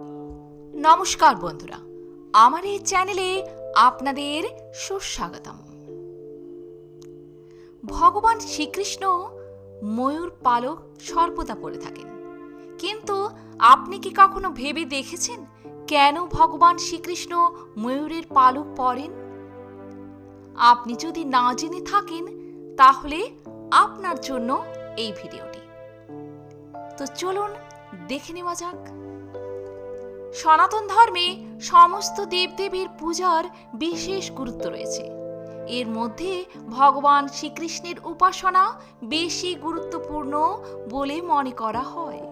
নমস্কার বন্ধুরা, আমার এই চ্যানেলে আপনাদের সুস্বাগতম। ভগবান শ্রীকৃষ্ণ ময়ূর পালক সর্বদা পরে থাকেন। কিন্তু আপনি কি কখনো ভেবে দেখেছেন কেন ভগবান শ্রীকৃষ্ণ ময়ূরের পালক পরেন আপনি যদি না জেনে থাকেন, তাহলে আপনার জন্য এই ভিডিওটি। তো চলুন দেখে নেওয়া যাক। সনাতন ধর্মে সমস্ত দেবদেবীর পূজার বিশেষ গুরুত্ব রয়েছে। এর মধ্যে ভগবান শ্রীকৃষ্ণের উপাসনা বেশি গুরুত্বপূর্ণ বলে মনে করা হয়।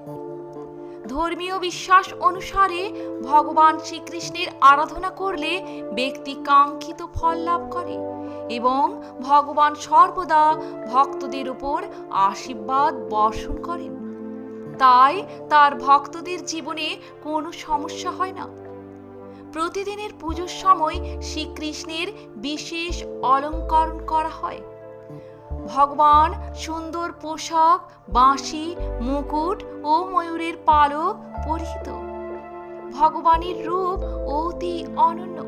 ধর্মীয় বিশ্বাস অনুসারে ভগবান শ্রীকৃষ্ণের আরাধনা করলে ব্যক্তি কাঙ্ক্ষিত ফল লাভ করে এবং ভগবান সর্বদা ভক্তদের উপর আশীর্বাদ বর্ষণ করেন। তাই তার ভক্তদের জীবনে কোনো সমস্যা হয় না। প্রতিদিনের পুজোর সময় শ্রীকৃষ্ণের বিশেষ অলঙ্করণ করা হয়। ভগবান সুন্দর পোশাক, বাঁশি, মুকুট ও ময়ূরের পালক পরিহিত। ভগবানের রূপ অতি অনন্য।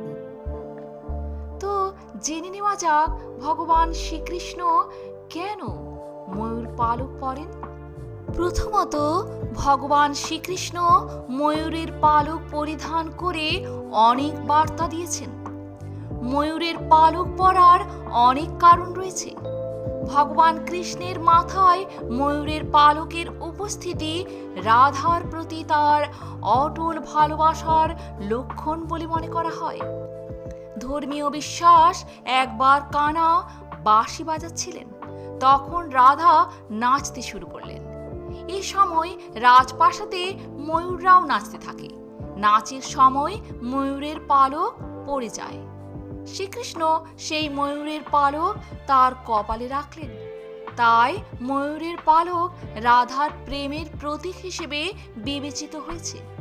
তো জেনে নেওয়া যাক ভগবান শ্রীকৃষ্ণ কেন ময়ূর পালক পরেন? প্রথমত ভগবান শ্রীকৃষ্ণ ময়ূরের পালক পরিধান করে অনেক বার্তা দিয়েছেন। ময়ূরের পালক পরার অনেক কারণ রয়েছে। ভগবান কৃষ্ণের মাথায় ময়ূরের পালকের উপস্থিতি রাধার প্রতি তার অটল ভালোবাসার লক্ষণ বলে মনে করা হয়। ধর্মীয় বিশ্বাস একবার কানা বাঁশি বাজাচ্ছিলেন। তখন রাধা নাচতে শুরু করলেন। এ সময় রাজপ্রাসাদে ময়ূররাও নাচতে থাকে। নাচের সময় ময়ূরের পালক পড়ে যায়। শ্রীকৃষ্ণ সেই ময়ূরের পালক তার কপালে রাখলেন। তাই ময়ূরের পালক রাধার প্রেমের প্রতীক হিসেবে বিবেচিত হয়েছে।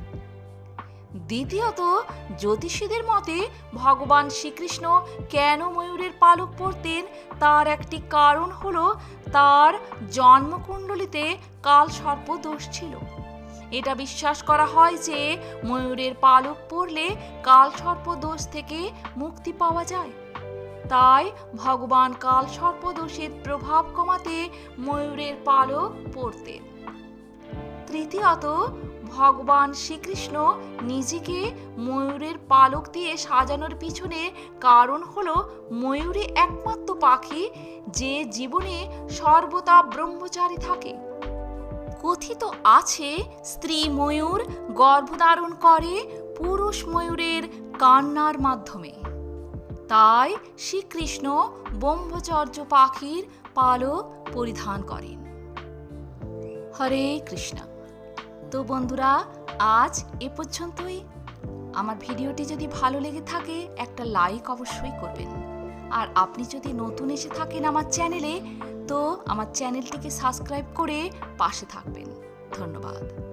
দ্বিতীয়ত, জ্যোতিষীদের মতে, ভগবান শ্রীকৃষ্ণ কেন ময়ূরের পালক পরতেন? তার একটি কারণ হল, তার জন্মকুণ্ডলিতে কাল সর্প দোষ ছিল। এটা বিশ্বাস করা হয় যে, ময়ূরের পালক পরলে কাল সর্প দোষ থেকে মুক্তি পাওয়া যায়। তাই ভগবান কাল সর্প দোষের প্রভাব কমাতে ময়ূরের পালক পরতেন। তৃতীয়ত ভগবান শ্রীকৃষ্ণ নিজেকে ময়ূরের পালক দিয়ে সাজানোর পিছনে কারণ হলো ময়ূরী একমাত্র পাখি যে জীবনে সর্বদা ব্রহ্মচারী থাকে। কথিত আছে, স্ত্রী ময়ূর গর্ভধারণ করে পুরুষ ময়ূরের কান্নার মাধ্যমে। তাই শ্রীকৃষ্ণ ব্রহ্মচর্য পাখির পালক পরিধান করেন। হরে কৃষ্ণ। তো বন্ধুরা, আজ এ পর্যন্তই। আমার ভিডিওটি যদি ভালো লেগে থাকে, একটা লাইক অবশ্যই করবেন। আর আপনি যদি নতুন এসে থাকেন আমার চ্যানেলে, তো আমার চ্যানেলটিকে সাবস্ক্রাইব করে পাশে থাকবেন। ধন্যবাদ।